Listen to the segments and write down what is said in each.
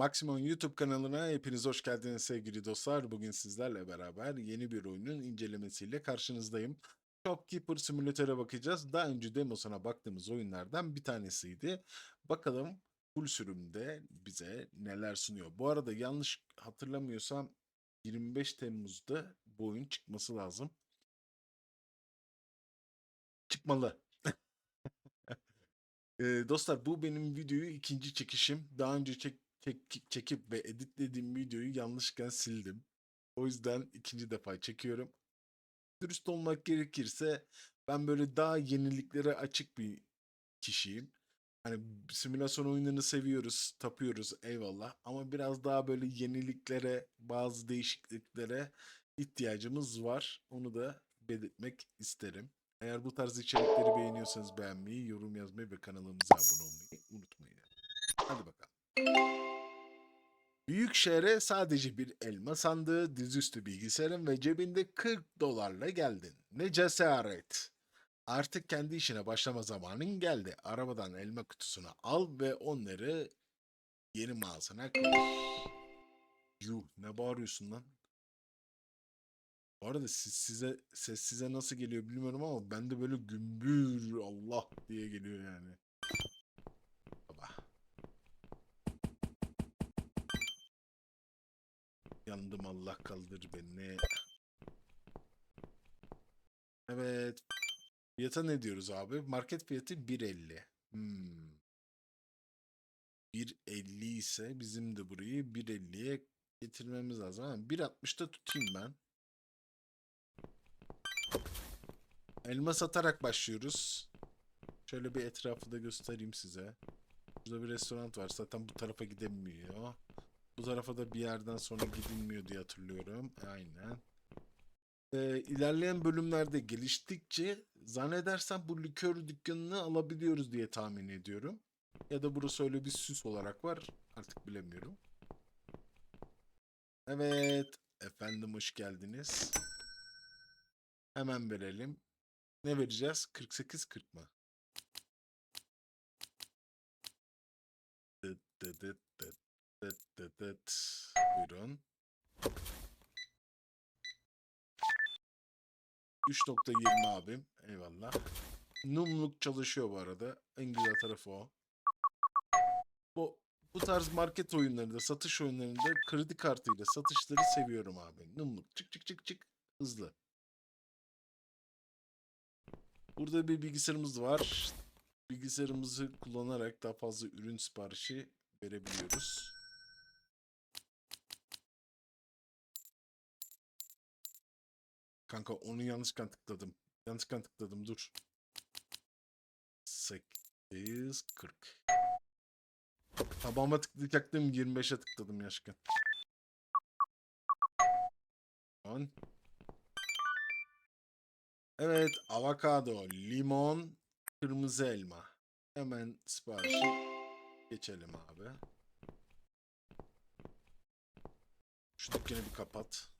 Maximum YouTube kanalına hepiniz hoş geldiniz sevgili dostlar. Bugün sizlerle beraber yeni bir oyunun incelemesiyle karşınızdayım. Shopkeeper Simulator'a bakacağız. Daha önce demosuna baktığımız oyunlardan bir tanesiydi. Bakalım full sürümde bize neler sunuyor. Bu arada yanlış hatırlamıyorsam 25 Temmuz'da bu oyun çıkması lazım. Çıkmalı. Ee, dostlar bu benim videoyu ikinci çekişim. Daha önce çek, çek- çekip ve editlediğim videoyu yanlışlıkla sildim. O yüzden ikinci defa çekiyorum. Dürüst olmak gerekirse ben böyle daha yeniliklere açık bir kişiyim. Hani simülasyon oyunlarını seviyoruz, tapıyoruz eyvallah. Ama biraz daha böyle yeniliklere, bazı değişikliklere ihtiyacımız var. Onu da belirtmek isterim. Eğer bu tarz içerikleri beğeniyorsanız beğenmeyi, yorum yazmayı ve kanalımıza abone olmayı unutmayın. Hadi bakalım. Büyük şehre sadece bir elma sandığı, dizüstü bilgisayarın ve cebinde 40 dolarla geldin. Ne cesaret. Artık kendi işine başlama zamanın geldi. Arabadan elma kutusunu al ve onları yeni mağazana koy. Yuh ne bağırıyorsun lan? Bu arada siz, size ses size nasıl geliyor bilmiyorum ama bende böyle gümbür Allah diye geliyor yani. Yandım Allah kaldır beni. Evet. Fiyata ne diyoruz abi? Market fiyatı 1.50. Hmm. 1.50 ise bizim de burayı 1.50'ye getirmemiz lazım. Ha, 1.60'da tutayım ben. Elma satarak başlıyoruz. Şöyle bir etrafı da göstereyim size. Burada bir restoran var. Zaten bu tarafa gidemiyor. Bu tarafa da bir yerden sonra gidilmiyor diye hatırlıyorum. Aynen. Ee, ilerleyen bölümlerde geliştikçe zannedersem bu likör dükkanını alabiliyoruz diye tahmin ediyorum. Ya da burası öyle bir süs olarak var. Artık bilemiyorum. Evet. Efendim hoş geldiniz. Hemen verelim. Ne vereceğiz? 48-40 mı? Dıt dıt dıt dıt. Buyurun. 3.20 abim. Eyvallah. Numluk çalışıyor bu arada. En güzel tarafı o. Bu bu tarz market oyunlarında, satış oyunlarında kredi kartıyla satışları seviyorum abi. Numluk çık çık çık çık hızlı. Burada bir bilgisayarımız var. Bilgisayarımızı kullanarak daha fazla ürün siparişi verebiliyoruz. Kanka onu yanlışlıkla tıkladım. Yanlışlıkla tıkladım dur. 840. Tabağıma tıklayacaktım 25'e tıkladım yaşken. 10. Evet, avokado, limon, kırmızı elma. Hemen siparişi geçelim abi. Şu dükkanı bir kapat.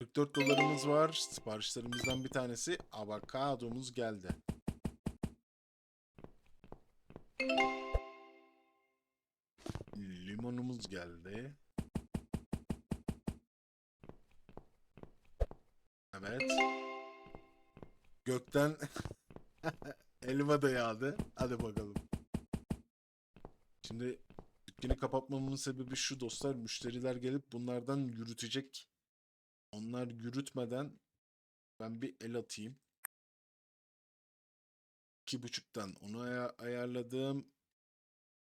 44 dolarımız var. Siparişlerimizden bir tanesi avokadomuz geldi. Limonumuz geldi. Evet. Gökten elma da yağdı. Hadi bakalım. Şimdi dükkanı kapatmamın sebebi şu dostlar. Müşteriler gelip bunlardan yürütecek. Onlar yürütmeden ben bir el atayım. İki buçuktan onu aya- ayarladım.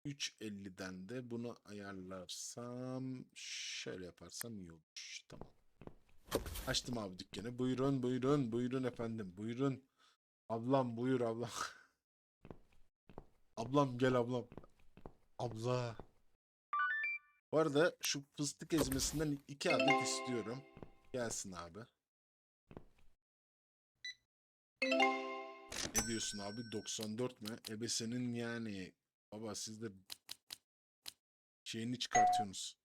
3.50'den de bunu ayarlarsam şöyle yaparsam iyi olur. Tamam. Açtım abi dükkanı. Buyurun buyurun buyurun efendim buyurun. Ablam buyur ablam. ablam gel ablam. Abla. Bu arada şu fıstık ezmesinden iki adet istiyorum. Gelsin abi. Ne diyorsun abi 94 mü? Ebe senin yani. Baba siz de şeyini çıkartıyorsunuz.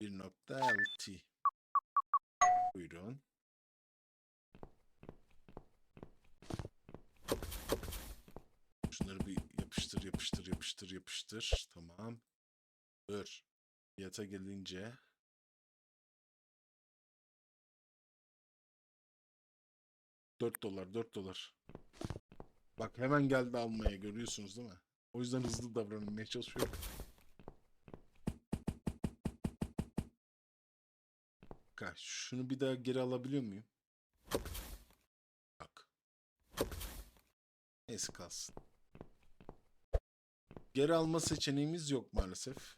1.6 Buyurun. Şunları bir yapıştır yapıştır Yapıştır yapıştır. Tamam. Dur. Fiyata gelince. Dört dolar, dört dolar. Bak hemen geldi almaya görüyorsunuz değil mi? O yüzden hızlı davranmaya çalışıyorum. Bak, şunu bir daha geri alabiliyor muyum? Bak. Neyse kalsın. Geri alma seçeneğimiz yok maalesef.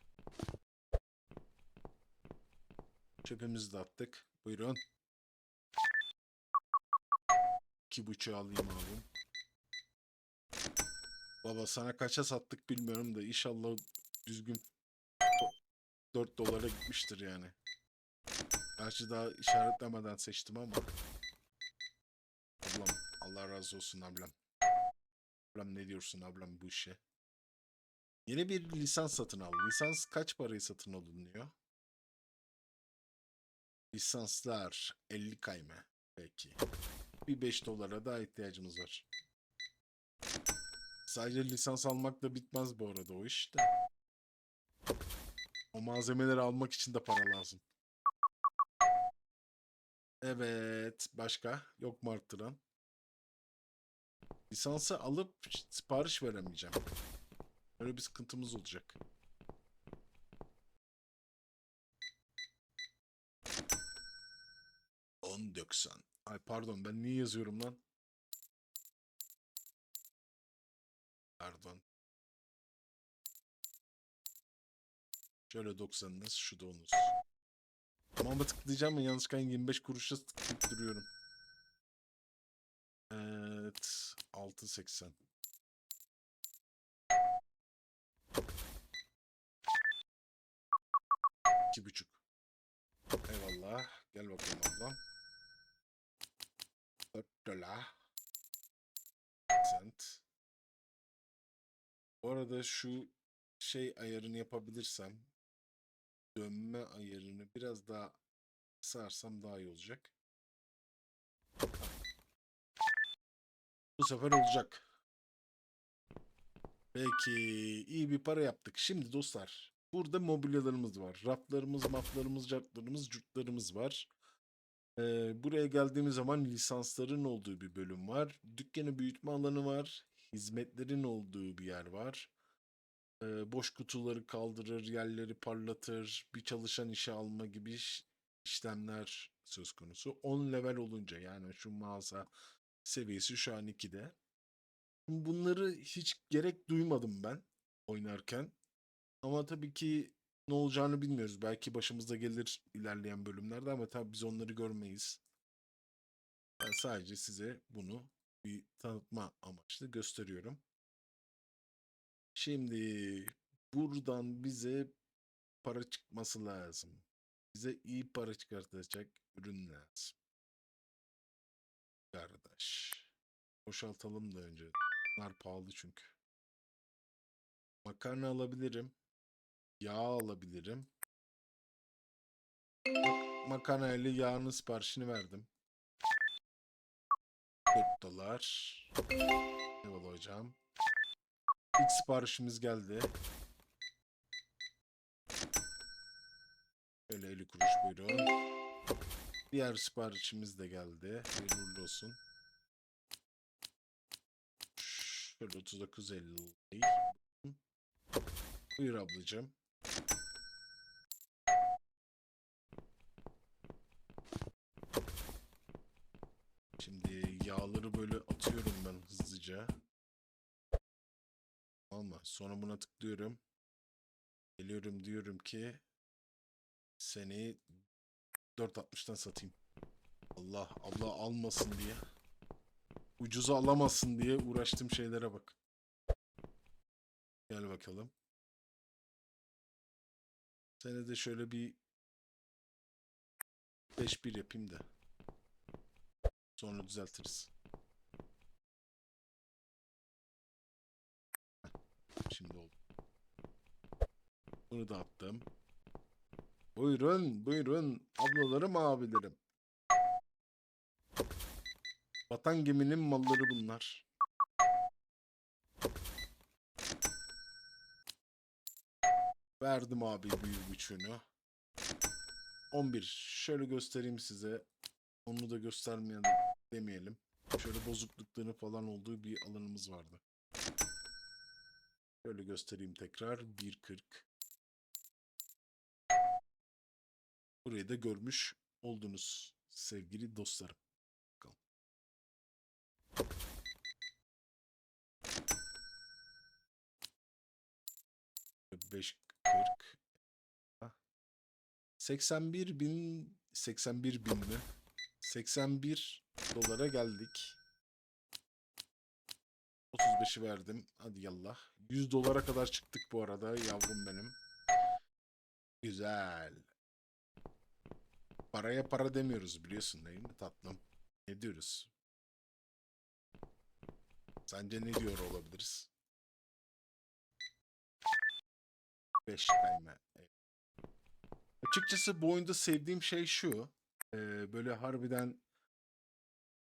Çöpümüzü de attık. Buyurun. İki buçuğu alayım abi. Baba sana kaça sattık bilmiyorum da inşallah düzgün 4 dolara gitmiştir yani. Gerçi daha işaretlemeden seçtim ama. Ablam Allah razı olsun ablam. Ablam ne diyorsun ablam bu işe? Yeni bir lisans satın al. Lisans kaç parayı satın alınıyor? Lisanslar 50 kayme. Peki. Bir 5 dolara daha ihtiyacımız var. Sadece lisans almakla bitmez bu arada o iş de. O malzemeleri almak için de para lazım. Evet. Başka? Yok mu arttıran? Lisansı alıp sipariş veremeyeceğim. Öyle bir sıkıntımız olacak. On doksan. Ay pardon ben niye yazıyorum lan? Pardon. Şöyle 90'ınız, şu da onuz. Tamam'a tıklayacağım mı? Yanlışlıkla 25 kuruşa tıklayıp duruyorum. Evet. 6.80. İki buçuk. Eyvallah. Gel bakalım ablam. 4 dolar. Cent. Bu arada şu şey ayarını yapabilirsem dönme ayarını biraz daha sarsam daha iyi olacak. Bu sefer olacak. Peki iyi bir para yaptık. Şimdi dostlar burada mobilyalarımız var. Raflarımız, maflarımız, cartlarımız, curtlarımız var. Ee, buraya geldiğimiz zaman lisansların olduğu bir bölüm var. Dükkanı büyütme alanı var. Hizmetlerin olduğu bir yer var. Ee, boş kutuları kaldırır, yerleri parlatır, bir çalışan işe alma gibi iş- işlemler söz konusu. 10 level olunca yani şu mağaza seviyesi şu an 2'de. Bunları hiç gerek duymadım ben oynarken. Ama tabii ki ne olacağını bilmiyoruz. Belki başımıza gelir ilerleyen bölümlerde ama tabii biz onları görmeyiz. Ben sadece size bunu bir tanıtma amaçlı gösteriyorum. Şimdi buradan bize para çıkması lazım. Bize iyi para çıkartacak ürün lazım. Kardeş. Boşaltalım da önce. Bunlar pahalı çünkü. Makarna alabilirim. Yağ alabilirim. Mak makarna ile yağının siparişini verdim. 4 dolar. Eyvallah hocam. İlk siparişimiz geldi. Şöyle 50 kuruş buyurun. Diğer siparişimiz de geldi. Hayırlı olsun. Şöyle 39.50 değil. Buyur ablacığım. Sonra buna tıklıyorum. Geliyorum diyorum ki seni 4.60'tan satayım. Allah abla almasın diye. Ucuza alamasın diye uğraştığım şeylere bak. Gel bakalım. Sene de şöyle bir 5-1 yapayım da. Sonra düzeltiriz. Şimdi oldu. Bunu da attım. Buyurun, buyurun. Ablalarım, abilerim. Vatan geminin malları bunlar. Verdim abi büyük üçünü. 11. Şöyle göstereyim size. Onu da göstermeyen demeyelim. Şöyle bozuklukları falan olduğu bir alanımız vardı. Şöyle göstereyim tekrar. 1.40. Burayı da görmüş oldunuz sevgili dostlarım. Bakalım. Beş kırk. 81 bin 81 bin mi? 81 dolara geldik. 35'i verdim. Hadi yallah. 100 dolara kadar çıktık bu arada yavrum benim. Güzel. Paraya para demiyoruz biliyorsun değil mi tatlım? Ne diyoruz? Sence ne diyor olabiliriz? 5 kayma. Açıkçası bu oyunda sevdiğim şey şu. eee, böyle harbiden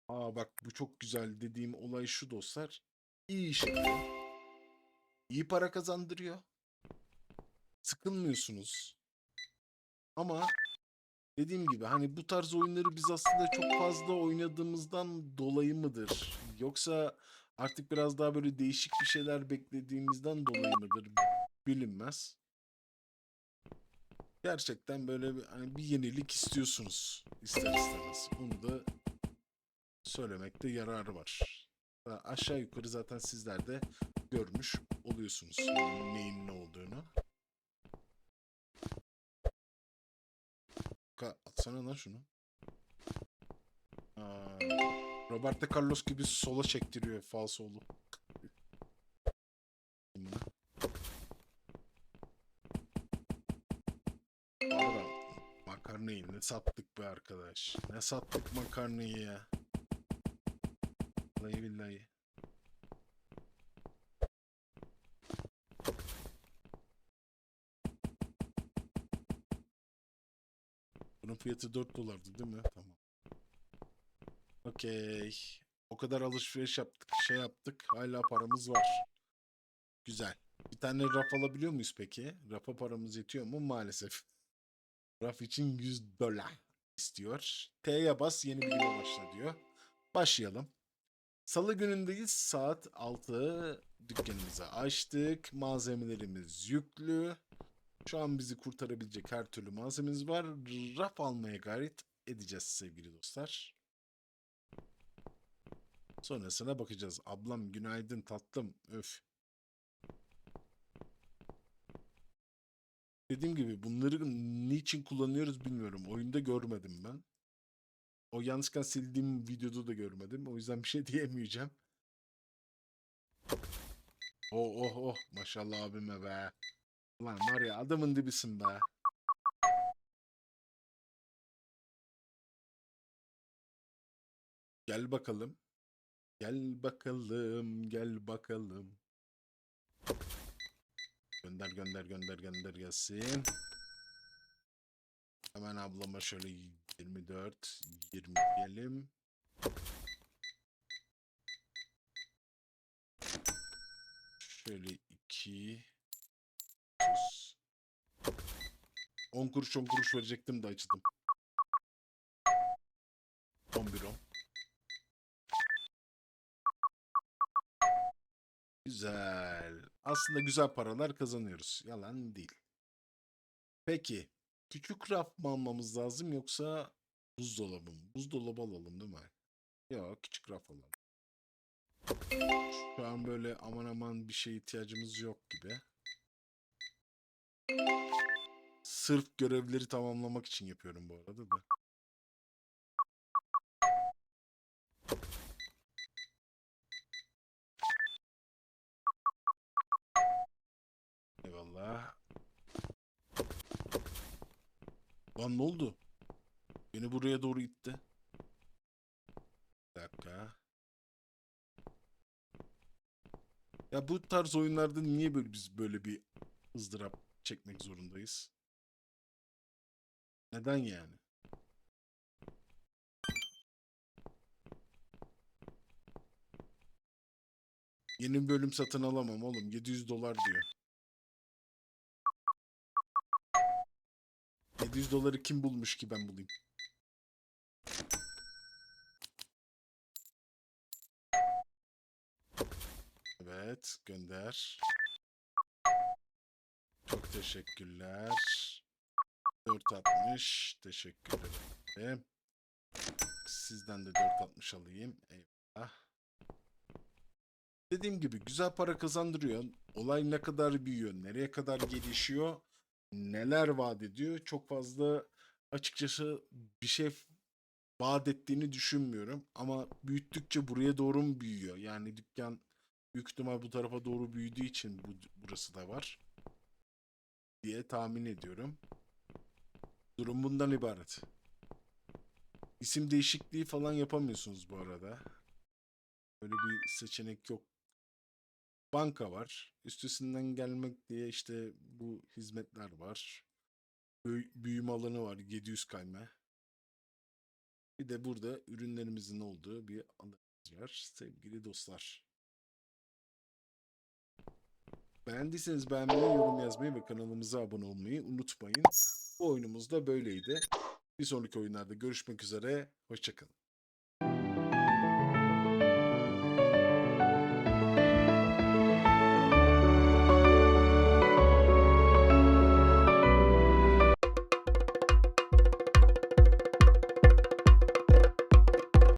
aa bak bu çok güzel dediğim olay şu dostlar. İyi iş yapıyor. İyi para kazandırıyor. Sıkılmıyorsunuz. Ama dediğim gibi hani bu tarz oyunları biz aslında çok fazla oynadığımızdan dolayı mıdır? Yoksa artık biraz daha böyle değişik bir şeyler beklediğimizden dolayı mıdır? Bilinmez. Gerçekten böyle bir, hani bir yenilik istiyorsunuz ister istemez. Onu da söylemekte yararı var. Ha, Aşağı yukarı zaten sizler de görmüş oluyorsunuz neyin ne olduğunu. Atsana lan şunu. Aa, Roberto Carlos gibi sola çektiriyor falsolu. Makarnayı ne sattık be arkadaş. Ne sattık makarnayı ya. Vallahi billahi. Bunun fiyatı 4 dolardı değil mi? Tamam. Okey. O kadar alışveriş yaptık, şey yaptık. Hala paramız var. Güzel. Bir tane raf alabiliyor muyuz peki? Rafa paramız yetiyor mu? Maalesef. Raf için 100 dolar istiyor. T'ye bas yeni bir güne başla diyor. Başlayalım. Salı günündeyiz. Saat 6. Dükkanımızı açtık. Malzemelerimiz yüklü. Şu an bizi kurtarabilecek her türlü malzememiz var. Raf almaya gayret edeceğiz sevgili dostlar. Sonrasına bakacağız. Ablam günaydın tatlım. Öf. Dediğim gibi bunları niçin kullanıyoruz bilmiyorum. Oyunda görmedim ben. O yanlışlıkla sildiğim videoda da görmedim. O yüzden bir şey diyemeyeceğim. Oh oh oh maşallah abime be. Lan var ya adamın dibisin be. Gel bakalım. Gel bakalım, gel bakalım. Gönder gönder gönder gönder gelsin. Hemen ablama şöyle 24, 20 diyelim. Şöyle 2, 30. 10 kuruş 10 kuruş verecektim de acıdım. 11 10. Güzel. Aslında güzel paralar kazanıyoruz. Yalan değil. Peki. Küçük raf mı almamız lazım yoksa buzdolabı mı? Buzdolabı alalım değil mi? Yok küçük raf alalım. Şu an böyle aman aman bir şeye ihtiyacımız yok gibi. Sırf görevleri tamamlamak için yapıyorum bu arada da. Eyvallah. Lan ne oldu? Beni buraya doğru itti. Bir dakika. Ya bu tarz oyunlarda niye böyle biz böyle bir ızdırap çekmek zorundayız? Neden yani? Yeni bölüm satın alamam oğlum. 700 dolar diyor. 700 doları kim bulmuş ki ben bulayım? Evet, gönder. Çok teşekkürler. 460 teşekkür ederim. Sizden de 460 alayım. Eyvallah. Dediğim gibi güzel para kazandırıyor. Olay ne kadar büyüyor, nereye kadar gelişiyor, neler vaat ediyor. Çok fazla açıkçası bir şey vaat ettiğini düşünmüyorum. Ama büyüttükçe buraya doğru mu büyüyor? Yani dükkan büyük ihtimal bu tarafa doğru büyüdüğü için bu, burası da var. Diye tahmin ediyorum. Durum bundan ibaret. İsim değişikliği falan yapamıyorsunuz bu arada. Öyle bir seçenek yok. Banka var. Üstesinden gelmek diye işte bu hizmetler var. Büy- büyüme alanı var. 700 kayma. Bir de burada ürünlerimizin olduğu bir alanımız var. Sevgili dostlar. Beğendiyseniz beğenmeyi, yorum yazmayı ve kanalımıza abone olmayı unutmayın. Bu oyunumuz da böyleydi. Bir sonraki oyunlarda görüşmek üzere. Hoşçakalın.